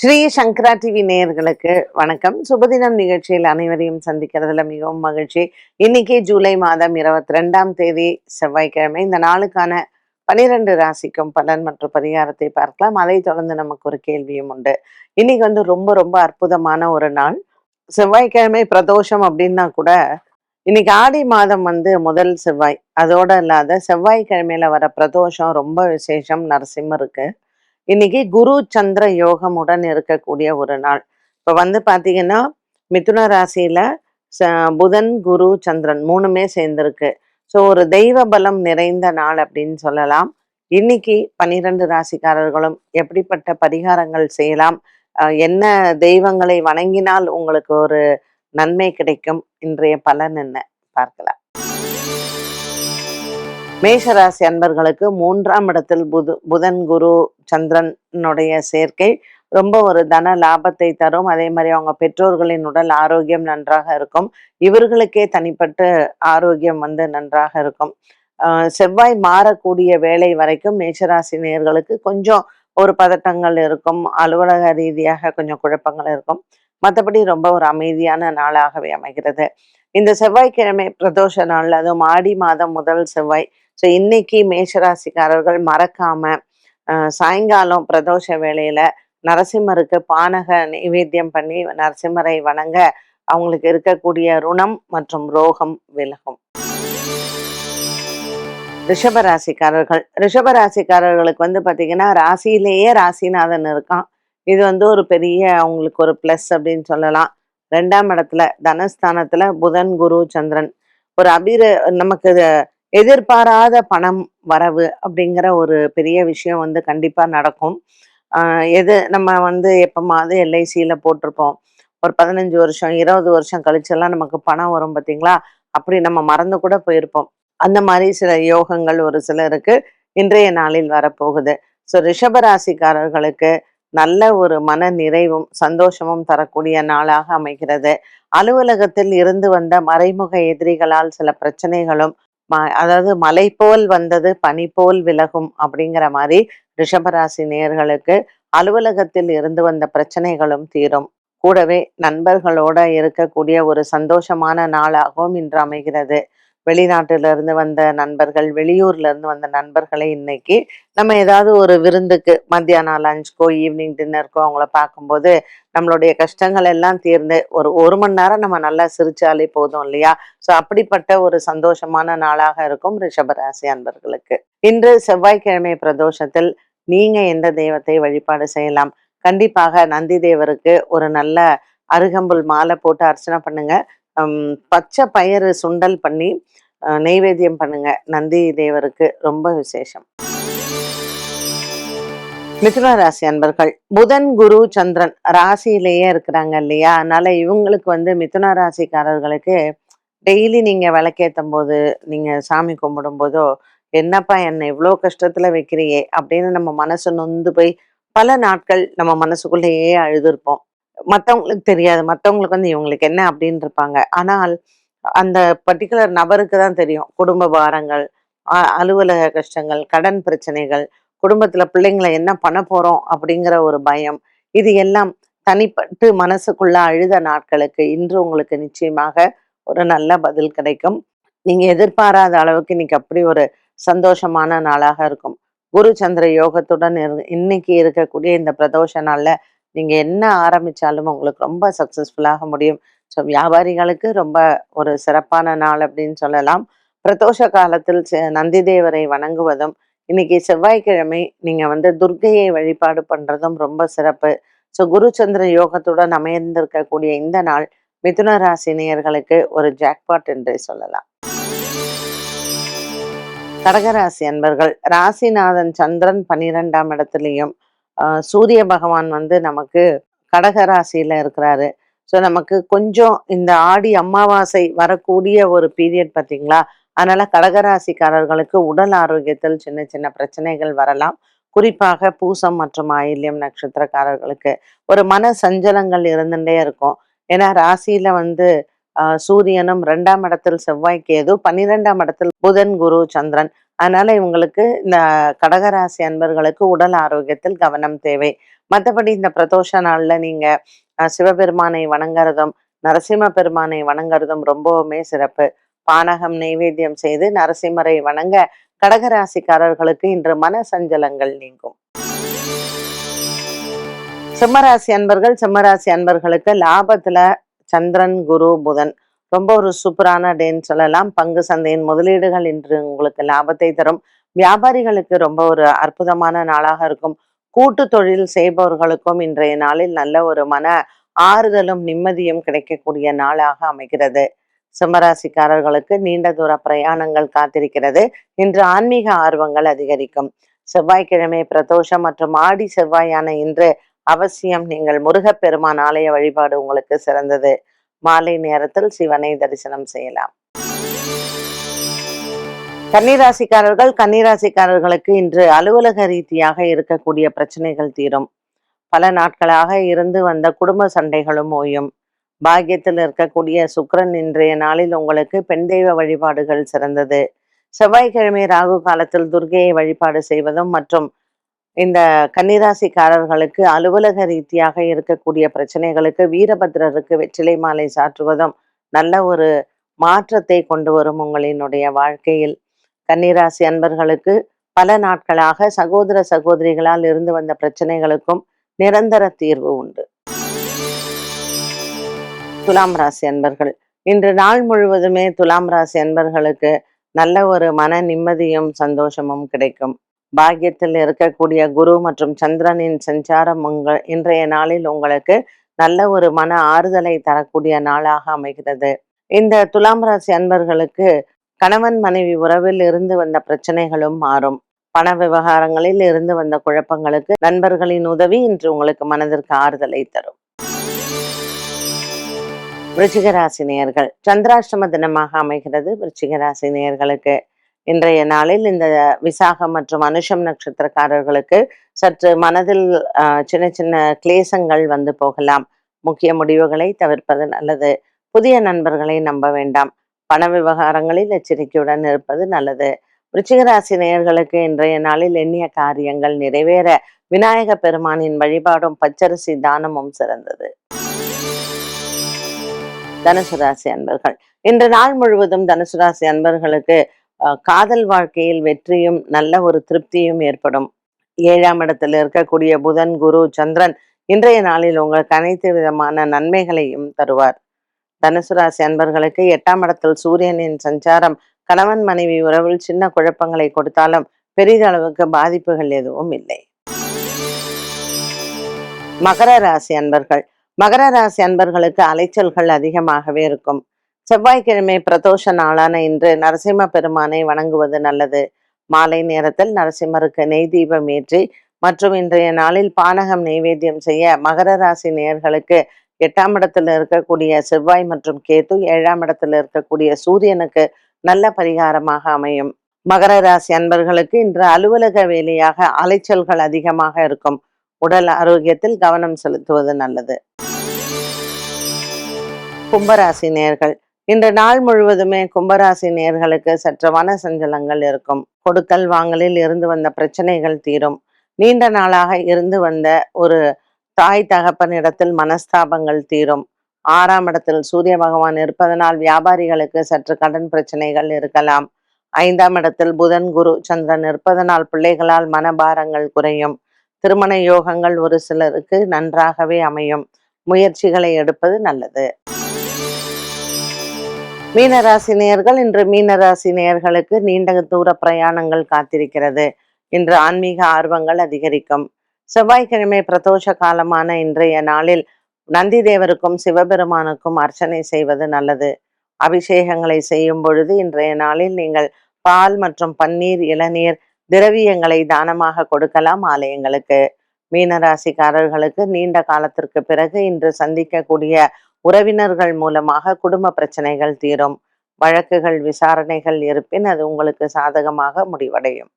ஸ்ரீ சங்கரா TV நேயர்களுக்கு வணக்கம். சுபதினம் நிகழ்ச்சியில் அனைவரையும் சந்திக்கிறதுல மிகவும் மகிழ்ச்சி. இன்னைக்கு ஜூலை மாதம் இருபத்தி ரெண்டாம் தேதி செவ்வாய்க்கிழமை. இந்த நாளுக்கான பனிரெண்டு ராசிக்கும் பலன் மற்றும் பரிகாரத்தை பார்க்கலாம். அதை தொடர்ந்து நமக்கு ஒரு கேள்வியும் உண்டு. இன்னைக்கு வந்து ரொம்ப ரொம்ப அற்புதமான ஒரு நாள். செவ்வாய்க்கிழமை பிரதோஷம் அப்படின்னா கூட இன்னைக்கு ஆடி மாதம் வந்து முதல் செவ்வாய். அதோட இல்லாத செவ்வாய்க்கிழமையில வர பிரதோஷம் ரொம்ப விசேஷம். நரசிம்மருக்கு. இன்னைக்கு குரு சந்திர யோகமுடன் இருக்கக்கூடிய ஒரு நாள். இப்போ வந்து பார்த்தீங்கன்னா மிதுன ராசியில ச- புதன் குரு சந்திரன் மூணுமே சேர்ந்திருக்கு. ஸோ ஒரு தெய்வ பலம் நிறைந்த நாள் அப்படின்னு சொல்லலாம். இன்னைக்கு பன்னிரண்டு ராசிக்காரர்களும் எப்படிப்பட்ட பரிகாரங்கள் செய்யலாம்? என்ன தெய்வங்களை வணங்கினால் உங்களுக்கு ஒரு நன்மை கிடைக்கும்? இன்றைய பலன் என்ன? பார்க்கலாம். மேஷராசி அன்பர்களுக்கு மூன்றாம் இடத்தில் புது புதன் குரு சந்திரனுடைய சேர்க்கை ரொம்ப ஒரு தன லாபத்தை தரும். அதே மாதிரி அவங்க பெற்றோர்களின் உடல் ஆரோக்கியம் நன்றாக இருக்கும். இவர்களுக்கே தனிப்பட்ட ஆரோக்கியம் வந்து நன்றாக இருக்கும். ஆஹ் செவ்வாய் மாறக்கூடிய வேலை வரைக்கும் மேஷராசி நேர்களுக்கு கொஞ்சம் ஒரு பதட்டங்கள் இருக்கும். அலுவலக ரீதியாக கொஞ்சம் குழப்பங்கள் இருக்கும். மற்றபடி ரொம்ப ஒரு அமைதியான நாளாகவே அமைகிறது. இந்த செவ்வாய்க்கிழமை பிரதோஷ நாள் அதுவும் ஆடி மாதம் முதல் செவ்வாய். ஸோ இன்னைக்கு மேஷராசிக்காரர்கள் மறக்காம சாயங்காலம் பிரதோஷ வேளையில நரசிம்மருக்கு பானக நைவேத்தியம் பண்ணி நரசிம்மரை வணங்க அவங்களுக்கு இருக்கக்கூடிய ருணம் மற்றும் ரோகம் விலகும். ரிஷபராசிக்காரர்கள். ரிஷபராசிக்காரர்களுக்கு வந்து பார்த்தீங்கன்னா ராசியிலேயே ராசிநாதன் இருக்கான். இது வந்து ஒரு பெரிய அவங்களுக்கு ஒரு ப்ளஸ் அப்படின்னு சொல்லலாம். ரெண்டாம் இடத்துல தனஸ்தானத்தில் புதன் குரு சந்திரன். ஒரு அபிர நமக்கு எதிர்பாராத பணம் வரவு அப்படிங்கிற ஒரு பெரிய விஷயம் வந்து கண்டிப்பாக நடக்கும். எது நம்ம வந்து எப்போமாவது எல்ஐசியில் போட்டிருப்போம். ஒரு பதினஞ்சு வருஷம் இருபது வருஷம் கழிச்செல்லாம் நமக்கு பணம் வரும் பார்த்தீங்களா அப்படி நம்ம மறந்து கூட போயிருப்போம். அந்த மாதிரி சில யோகங்கள் ஒரு சிலருக்கு இன்றைய நாளில் வரப்போகுது. ஸோ ரிஷபராசிக்காரர்களுக்கு நல்ல ஒரு மன நிறைவும் சந்தோஷமும் தரக்கூடிய நாளாக அமைகிறது. அலுவலகத்தில் இருந்து வந்த மறைமுக எதிரிகளால் சில பிரச்சனைகளும் அதாவது மலை போல் வந்தது பனி போல் விலகும் அப்படிங்கிற மாதிரி ரிஷபராசி நேயர்களுக்கு அலுவலகத்தில் இருந்து வந்த பிரச்சனைகளும் தீரும். கூடவே நண்பர்களோட இருக்கக்கூடிய ஒரு சந்தோஷமான நாளாகவும் இன்று அமைகிறது. வெளிநாட்டுல இருந்து வந்த நண்பர்கள் வெளியூர்ல இருந்து வந்த நண்பர்களை இன்னைக்கு நம்ம ஏதாவது ஒரு விருந்துக்கு மத்தியானம் லஞ்சுக்கோ ஈவினிங் டின்னருக்கோ அவங்கள பார்க்கும்போது நம்மளுடைய கஷ்டங்கள் எல்லாம் தீர்ந்து ஒரு ஒரு மணி நேரம் நம்ம நல்லா சிரிச்சாலே போதும் இல்லையா? ஸோ அப்படிப்பட்ட ஒரு சந்தோஷமான நாளாக இருக்கும் ரிஷபராசி அன்பர்களுக்கு. இன்று செவ்வாய்க்கிழமை பிரதோஷத்தில் நீங்க எந்த தெய்வத்தை வழிபாடு செய்யலாம்? கண்டிப்பாக நந்தி தேவருக்கு ஒரு நல்ல அருகம்புல் மாலை போட்டு அர்ச்சனை பண்ணுங்க. பச்சை பயிறு சுண்டல் பண்ணி நெய்வேத்தியம் பண்ணுங்க. நந்தி தேவருக்கு ரொம்ப விசேஷம். மிதுன ராசி அன்பர்கள் புதன் குரு சந்திரன் ராசியிலேயே இருக்கிறாங்க இல்லையா? அதனால இவங்களுக்கு வந்து மிதுன ராசிக்காரர்களுக்கு டெய்லி நீங்க விளக்கேத்தும் போது நீங்க சாமி கும்பிடும் போதோ என்னப்பா என்னை இவ்வளோ கஷ்டத்துல வைக்கிறியே? அப்படின்னு நம்ம மனசு நொந்து போய் பல நாட்கள் நம்ம மனசுக்குள்ளேயே அழுதுருப்போம். மற்றவங்களுக்கு தெரியாது. மற்றவங்களுக்கு வந்து இவங்களுக்கு என்ன அப்படின்னு இருப்பாங்க ஆனால் அந்த பர்டிகுலர் நபருக்கு தான் தெரியும். குடும்ப பாரங்கள் அ- அலுவலக கஷ்டங்கள் கடன் பிரச்சனைகள் குடும்பத்துல பிள்ளைங்களை என்ன பண்ண போறோம் அப்படிங்கிற ஒரு பயம். இது எல்லாம் தனிப்பட்டு மனசுக்குள்ள அழுத நாட்களுக்கு இன்று உங்களுக்கு நிச்சயமாக ஒரு நல்ல பதில் கிடைக்கும். நீங்க எதிர்பாராத அளவுக்கு இன்னைக்கு அப்படி ஒரு சந்தோஷமான நாளாக இருக்கும். குரு சந்திர யோகத்துடன் இன்னைக்கு இருக்கக்கூடிய இந்த பிரதோஷ நாள்ல நீங்க என்ன ஆரம்பிச்சாலும் உங்களுக்கு ரொம்ப சக்சஸ்ஃபுல்லாக முடியும். ஸோ வியாபாரிகளுக்கு ரொம்ப ஒரு சிறப்பான நாள் அப்படின்னு சொல்லலாம். பிரதோஷ காலத்தில் நந்தி தேவரை வணங்குவதும் இன்னைக்கு செவ்வாய்க்கிழமை நீங்க வந்து துர்க்கையை வழிபாடு பண்றதும் ரொம்ப சிறப்பு. ஸோ குருச்சந்திர யோகத்துடன் அமைந்திருக்கக்கூடிய இந்த நாள் மிதுன ராசி நேயர்களுக்கு ஒரு ஜாக்பாட் என்றே சொல்லலாம். கடகராசி அன்பர்கள் ராசிநாதன் சந்திரன் பன்னிரெண்டாம் இடத்துலையும் சூரிய பகவான் வந்து நமக்கு கடக ராசியில இருக்கிறாரு. ஸோ நமக்கு கொஞ்சம் இந்த ஆடி அமாவாசை வரக்கூடிய ஒரு பீரியட் பார்த்தீங்களா? அதனால கடகராசிக்காரர்களுக்கு உடல் ஆரோக்கியத்தில் சின்ன சின்ன பிரச்சனைகள் வரலாம். குறிப்பாக பூசம் மற்றும் ஆயில்யம் நட்சத்திரக்காரர்களுக்கு ஒரு மன சஞ்சலங்கள் இருந்துட்டே இருக்கும். ஏன்னா ராசியில வந்து ஆஹ் சூரியனும் ரெண்டாம் இடத்தில் செவ்வாய் கேது பன்னிரெண்டாம் இடத்தில் புதன் குரு சந்திரன். அதனால இவங்களுக்கு இந்த கடகராசி அன்பர்களுக்கு உடல் ஆரோக்கியத்தில் கவனம் தேவை. மற்றபடி இந்த பிரதோஷ நாள்ல நீங்க சிவபெருமானை வணங்குறதும் நரசிம்ம பெருமானை வணங்குறதும் ரொம்பவுமே சிறப்பு. பானகம் நெய்வேத்தியம் செய்து நரசிம்மரை வணங்க கடகராசிக்காரர்களுக்கு இன்று மன சஞ்சலங்கள் நீங்கும். சிம்மராசி அன்பர்கள் சிம்மராசி அன்பர்களுக்கு லாபத்துல சந்திரன் குரு புதன். ரொம்ப ஒரு சூப்பரான டேன்னு சொல்லலாம். பங்கு சந்தையின் முதலீடுகள் இன்று உங்களுக்கு லாபத்தை தரும். வியாபாரிகளுக்கு ரொம்ப ஒரு அற்புதமான நாளாக இருக்கும். கூட்டு தொழில் செய்பவர்களுக்கும் இன்றைய நாளில் நல்ல ஒரு மன ஆறுதலும் நிம்மதியும் கிடைக்கக்கூடிய நாளாக அமைகிறது. சிம்மராசிக்காரர்களுக்கு நீண்ட தூர பிரயாணங்கள் காத்திருக்கிறது. இன்று ஆன்மீக ஆர்வங்கள் அதிகரிக்கும். செவ்வாய்க்கிழமை பிரதோஷம் மற்றும் ஆடி செவ்வாயான இன்று அவசியம். நீங்கள் முருகப்பெருமான் ஆலய வழிபாடு உங்களுக்கு சிறந்தது. மாலை நேரத்தில் சிவனை தரிசனம் செய்யலாம். கன்னிராசிக்காரர்கள் கன்னிராசிக்காரர்களுக்கு இன்று அலுவலக ரீதியாக இருக்கக்கூடிய பிரச்சனைகள் தீரும். பல நாட்களாக இருந்து வந்த குடும்ப சண்டைகளும் ஓயும். பாக்கியத்தில் இருக்கக்கூடிய சுக்கரன் இன்றைய நாளில் உங்களுக்கு பெண் தெய்வ வழிபாடுகள் சிறந்தது. செவ்வாய்க்கிழமை ராகு காலத்தில் துர்கையை வழிபாடு செய்வதும் மற்றும் இந்த கன்னிராசிக்காரர்களுக்கு அலுவலக ரீதியாக இருக்கக்கூடிய பிரச்சனைகளுக்கு வீரபத்ரருக்கு வெற்றிலை மாலை சாற்றுவதும் நல்ல ஒரு மாற்றத்தை கொண்டு வரும் உங்களினுடைய வாழ்க்கையில். கன்னிராசி அன்பர்களுக்கு பல நாட்களாக சகோதர சகோதரிகளால் இருந்து வந்த பிரச்சனைகளுக்கும் நிரந்தர தீர்வு உண்டு. துலாம் ராசி அன்பர்கள் இன்று நாள் முழுவதுமே துலாம் ராசி அன்பர்களுக்கு நல்ல ஒரு மன நிம்மதியும் சந்தோஷமும் கிடைக்கும். பாக்கியத்தில் இருக்கக்கூடிய குரு மற்றும் சந்திரனின் சஞ்சாரம் உங்கள் இன்றைய நாளில் உங்களுக்கு நல்ல ஒரு மன ஆறுதலை தரக்கூடிய நாளாக அமைகிறது. இந்த துலாம் ராசி அன்பர்களுக்கு கணவன் மனைவி உறவில் இருந்து வந்த பிரச்சனைகளும் மாறும். பண விவகாரங்களில் இருந்து வந்த குழப்பங்களுக்கு நண்பர்களின் உதவி இன்று உங்களுக்கு மனதிற்கு ஆறுதலை தரும். விருச்சிகராசி நேயர்கள் சந்திராஷ்டம தினமாக அமைகிறது விருச்சிகராசி நேயர்களுக்கு. இன்றைய நாளில் இந்த விசாகம் மற்றும் அனுஷம் நட்சத்திரக்காரர்களுக்கு சற்று மனதில் சின்ன சின்ன கிளேசங்கள் வந்து போகலாம். முக்கிய முடிவுகளை தவிர்ப்பது நல்லது. புதிய நண்பர்களை நம்ப வேண்டாம். பண விவகாரங்களில் எச்சரிக்கையுடன் இருப்பது நல்லது. விருச்சிகராசி நேயர்களுக்கு இன்றைய நாளில் எண்ணிய காரியங்கள் நிறைவேற விநாயக பெருமானின் வழிபாடும் பச்சரிசி தானமும் சிறந்தது. தனுசு ராசி அன்பர்கள். இன்று நாள் முழுவதும் தனுசு ராசி அன்பர்களுக்கு காதல் வாழ்க்கையில் வெற்றியும் நல்ல ஒரு திருப்தியும் ஏற்படும். ஏழாம் இடத்தில் இருக்கக்கூடிய புதன் குரு சந்திரன் இன்றைய நாளில் உங்களுக்கு அனைத்து விதமான நன்மைகளையும் தருவார். தனுசு ராசி அன்பர்களுக்கு எட்டாம் இடத்தில் சூரியனின் சஞ்சாரம் கணவன் மனைவி உறவில் சின்ன குழப்பங்களை கொடுத்தாலும் பெரிதளவுக்கு பாதிப்புகள் எதுவும் இல்லை. மகர ராசி அன்பர்கள். மகர ராசி அன்பர்களுக்கு அலைச்சல்கள் அதிகமாகவே இருக்கும். செவ்வாய்க்கிழமை பிரதோஷ நாளான இன்று நரசிம்ம பெருமானை வணங்குவது நல்லது. மாலை நேரத்தில் நரசிம்மருக்கு நெய் தீபம் ஏற்றி மற்றும் இன்றைய நாளில் பானகம் நெய்வேத்தியம் செய்ய மகர ராசி நேயர்களுக்கு எட்டாம் இடத்தில் இருக்கக்கூடிய செவ்வாய் மற்றும் கேத்து ஏழாம் இடத்தில் இருக்கக்கூடிய சூரியனுக்கு நல்ல பரிகாரமாக அமையும். மகர ராசி அன்பர்களுக்கு இன்று அலுவலக வேலையாக அலைச்சல்கள் அதிகமாக இருக்கும். உடல் ஆரோக்கியத்தில் கவனம் செலுத்துவது நல்லது. கும்பராசி நேர்கள் இன்று நாள் முழுவதுமே கும்பராசி நேர்களுக்கு சற்று மன சஞ்சலங்கள் இருக்கும். கொடுக்கல் வாங்கலில் இருந்து வந்த பிரச்சனைகள் தீரும். நீண்ட நாளாக இருந்து வந்த ஒரு தாய் தகப்பனிடத்தில் மனஸ்தாபங்கள் தீரும். ஆறாம் இடத்தில் சூரிய பகவான் இருப்பதனால் வியாபாரிகளுக்கு சற்று கடன் பிரச்சனைகள் இருக்கலாம். ஐந்தாம் இடத்தில் புதன் குரு சந்திரன் இருப்பதனால் பிள்ளைகளால் மனபாரங்கள் குறையும். திருமண யோகங்கள் ஒரு சிலருக்கு நன்றாகவே அமையும். முயற்சிகளை எடுப்பது நல்லது. மீனராசி நேயர்கள் இன்று மீனராசி நேயர்களுக்கு நீண்ட தூர பிரயாணங்கள் காத்திருக்கிறது. இன்று ஆன்மீக ஆர்வங்கள் அதிகரிக்கும். செவ்வாய்க்கிழமை பிரதோஷ காலமான இன்றைய நாளில் நந்தி தேவருக்கும் சிவபெருமானுக்கும் அர்ச்சனை செய்வது நல்லது. அபிஷேகங்களை செய்யும் பொழுது இன்றைய நாளில் நீங்கள் பால் மற்றும் பன்னீர் இளநீர் திரவியங்களை தானமாக கொடுக்கலாம் ஆலயங்களுக்கு. மீனராசிக்காரர்களுக்கு நீண்ட காலத்திற்கு பிறகு இன்று சந்திக்கக்கூடிய உறவினர்கள் மூலமாக குடும்ப பிரச்சனைகள் தீரும். வழக்குகள் விசாரணைகள் இருப்பின் அது உங்களுக்கு சாதகமாக முடிவடையும்.